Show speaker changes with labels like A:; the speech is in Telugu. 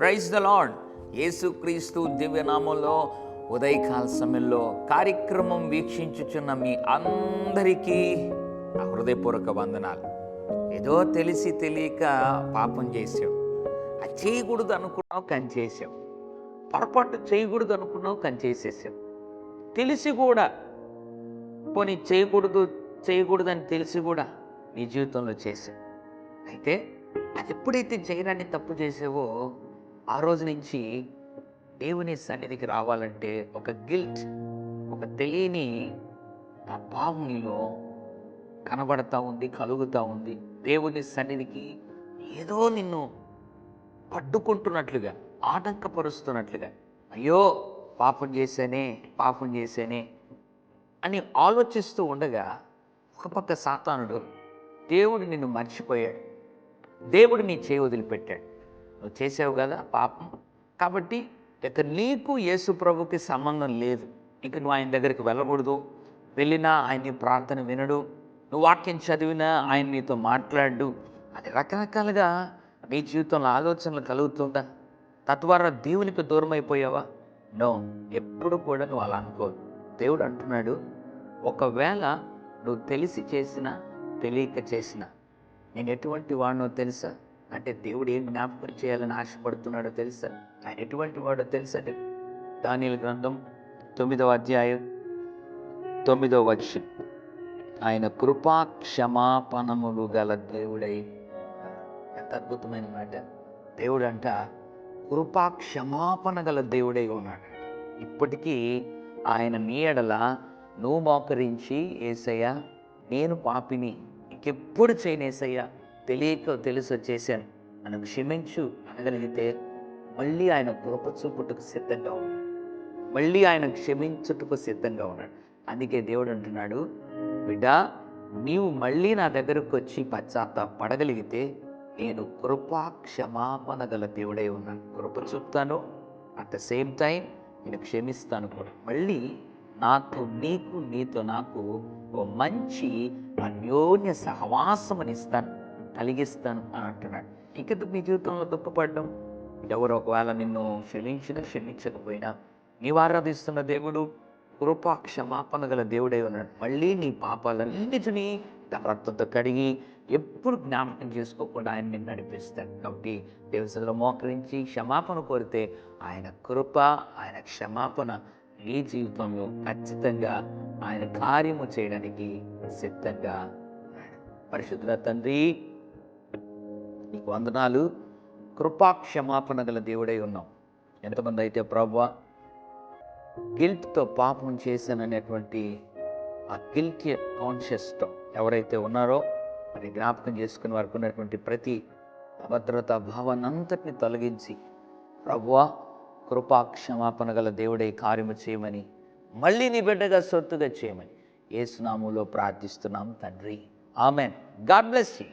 A: ప్రైజ్ ద లాడ్ యేసుక్రీస్తు దివ్యనామంలో ఉదయకాల సమయంలో కార్యక్రమం వీక్షించుచున్న మీ అందరికీ నా హృదయపూర్వక వందనాలు. ఏదో తెలిసి తెలియక పాపం చేసావు అది చేయకూడదు అనుకున్నావు కానీ చేసావు పొరపాటు చేయకూడదు అనుకున్నావు కానీ చేసేసావు. తెలిసి కూడా పోనీ చేయకూడదు చేయకూడదని తెలిసి కూడా నీ జీవితంలో చేసావు అయితే అది ఎప్పుడైతే చేయడాన్ని తప్పు చేసావో ఆ రోజు నుంచి దేవుని సన్నిధికి రావాలంటే ఒక గిల్ట్ ఒక తెలియని ఆ భావం నీలో కనబడతా ఉంది కలుగుతూ ఉంది. దేవుని సన్నిధికి ఏదో నిన్ను పట్టుకుంటున్నట్లుగా ఆటంకపరుస్తున్నట్లుగా అయ్యో పాపం చేశానే పాపం చేశానే అని ఆలోచిస్తూ ఉండగా ఒక పక్క సాతానుడు దేవుడు నిన్ను మర్చిపోయాడు. దేవుడు నీ చేయి వదిలిపెట్టాడు. నువ్వు చేసావు కదా పాపం. కాబట్టి ఇక నీకు యేసు ప్రభుకి సంబంధం లేదు. ఇక నువ్వు ఆయన దగ్గరికి వెళ్ళకూడదు. వెళ్ళినా ఆయన ప్రార్థన వినడు. నువ్వు వాక్యం చదివినా ఆయన నీతో మాట్లాడు. అది రకరకాలుగా నీ జీవితంలో ఆలోచనలు కలుగుతుందా తద్వారా దేవునికి దూరం అయిపోయావా నో ఎప్పుడు కూడా నువ్వు అలా అనుకోదు. దేవుడు అంటున్నాడు ఒకవేళ నువ్వు తెలిసి చేసినా తెలియక చేసినా నేను ఎటువంటి వాడినో తెలుసా? అంటే దేవుడు ఏం జ్ఞాపకం చేయాలని ఆశపడుతున్నాడో తెలుసా? ఆయన ఎటువంటి వాడో తెలుసా దానిల గ్రంథం తొమ్మిదవ అధ్యాయం తొమ్మిదవ వచ్చి ఆయన కృపా క్షమాపణములు గల దేవుడై. ఎంత అద్భుతమైన మాట. దేవుడు కృపా క్షమాపణ గల దేవుడై ఉన్నాడు. ఇప్పటికీ ఆయన నీ ఎడల నువ్వు మోకరించి ఏసయ్యా నేను పాపిని ఇంకెప్పుడు చేయనేసయ్యా తెలియక తెలుసు చేశాను నన్ను క్షమించు అనగలిగితే మళ్ళీ ఆయన కృప చూపుటకు సిద్ధంగా ఉన్నాడు. మళ్ళీ ఆయన క్షమించుటకు సిద్ధంగా ఉన్నాడు. అందుకే దేవుడు అంటున్నాడు బిడ్డ నీవు మళ్ళీ నా దగ్గరకు వచ్చి పశ్చాత్తాపడగలిగితే నేను కృపా క్షమాపణ గల దేవుడై ఉన్నాను. కృప చూపుతాను. అట్ ద సేమ్ టైం నేను క్షమిస్తాను కూడా. మళ్ళీ నాకు నీకు నీతో నాకు ఓ మంచి అన్యోన్య సహవాసం ఇస్తాను కలిగిస్తాను అని అంటున్నాడు. ఇక మీ జీవితంలో దుఃఖపడడం? ఎవరు ఒకవేళ నిన్ను క్షమించినా క్షమించకపోయినా నీవు ఆరాధిస్తున్న దేవుడు కృపా క్షమాపణ గల దేవుడై ఉన్నాడు. మళ్ళీ నీ పాపాలన్నిటినీ రక్తంతో కడిగి ఎప్పుడు జ్ఞాపకం చేసుకోకుండా ఆయన నిన్ను నడిపిస్తాడు. కాబట్టి దేవసంలో మోకరించి క్షమాపణ కోరితే ఆయన కృప ఆయన క్షమాపణ నీ జీవితంలో ఖచ్చితంగా ఆయన కార్యము చేయడానికి సిద్ధంగా ఉన్నాడు. పరిశుద్ధ తండ్రి నీకు వందనాలు. కృపా క్షమాపణ గల దేవుడై ఉన్నాం ఎంతమంది అయితే ప్రభు గిల్ట్తో పాపం చేశాననేటువంటి ఆ గిల్టీ కాన్షియస్తో ఎవరైతే ఉన్నారో అది జ్ఞాపకం చేసుకుని వారికి ఉన్నటువంటి ప్రతి అభద్రత భావనంతటిని తొలగించి ప్రభువా కృపా క్షమాపణ గల దేవుడే కార్యము చేయమని మళ్ళీ నీ బిడ్డగా సొత్తుగా చేయమని ఏసునాములో ప్రార్థిస్తున్నాం తండ్రి. ఆమెన్. God bless you.